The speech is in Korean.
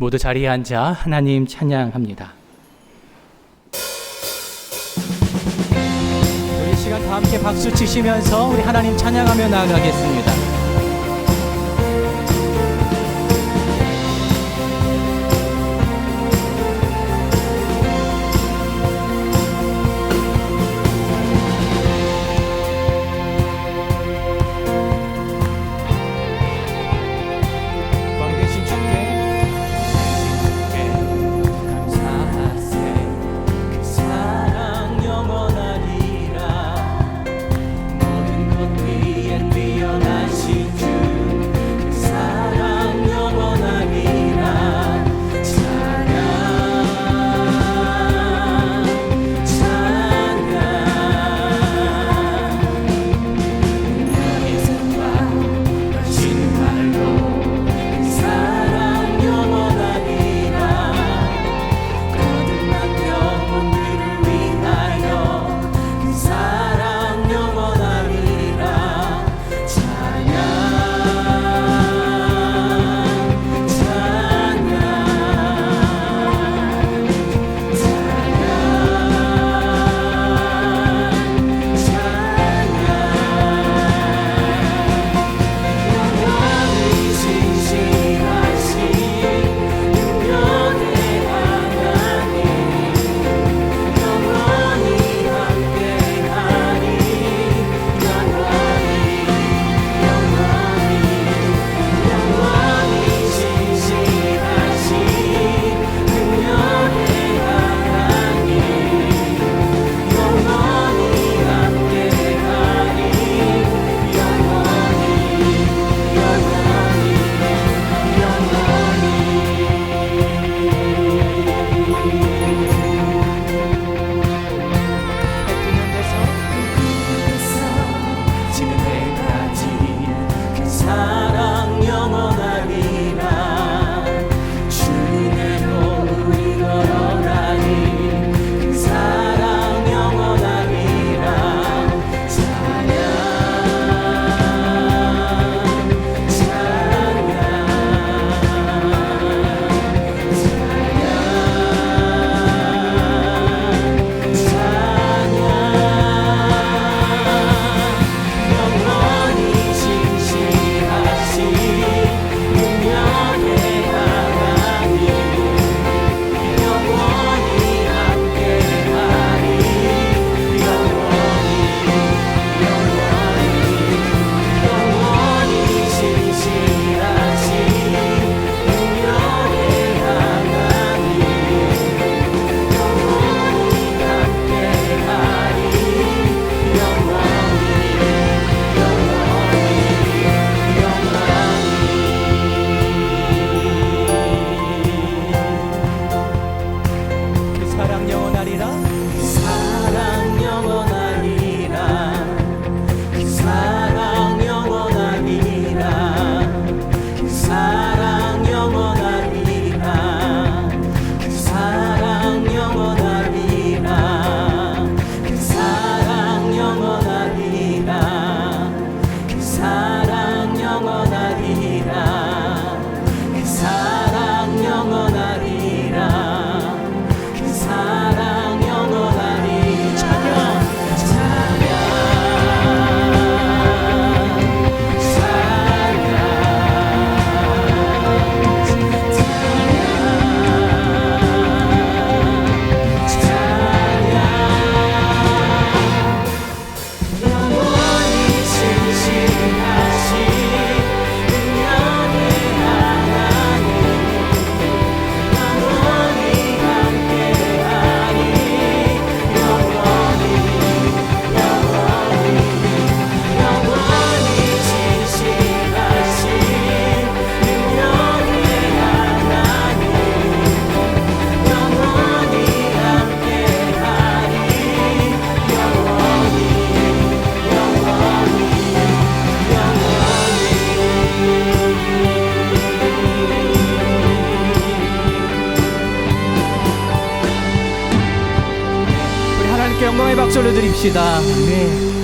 모두 자리에 앉아 하나님 찬양합니다. 우리 시간 다 함께 박수 치시면서 우리 하나님 찬양하며 나아가겠습니다. 드립시다. 네.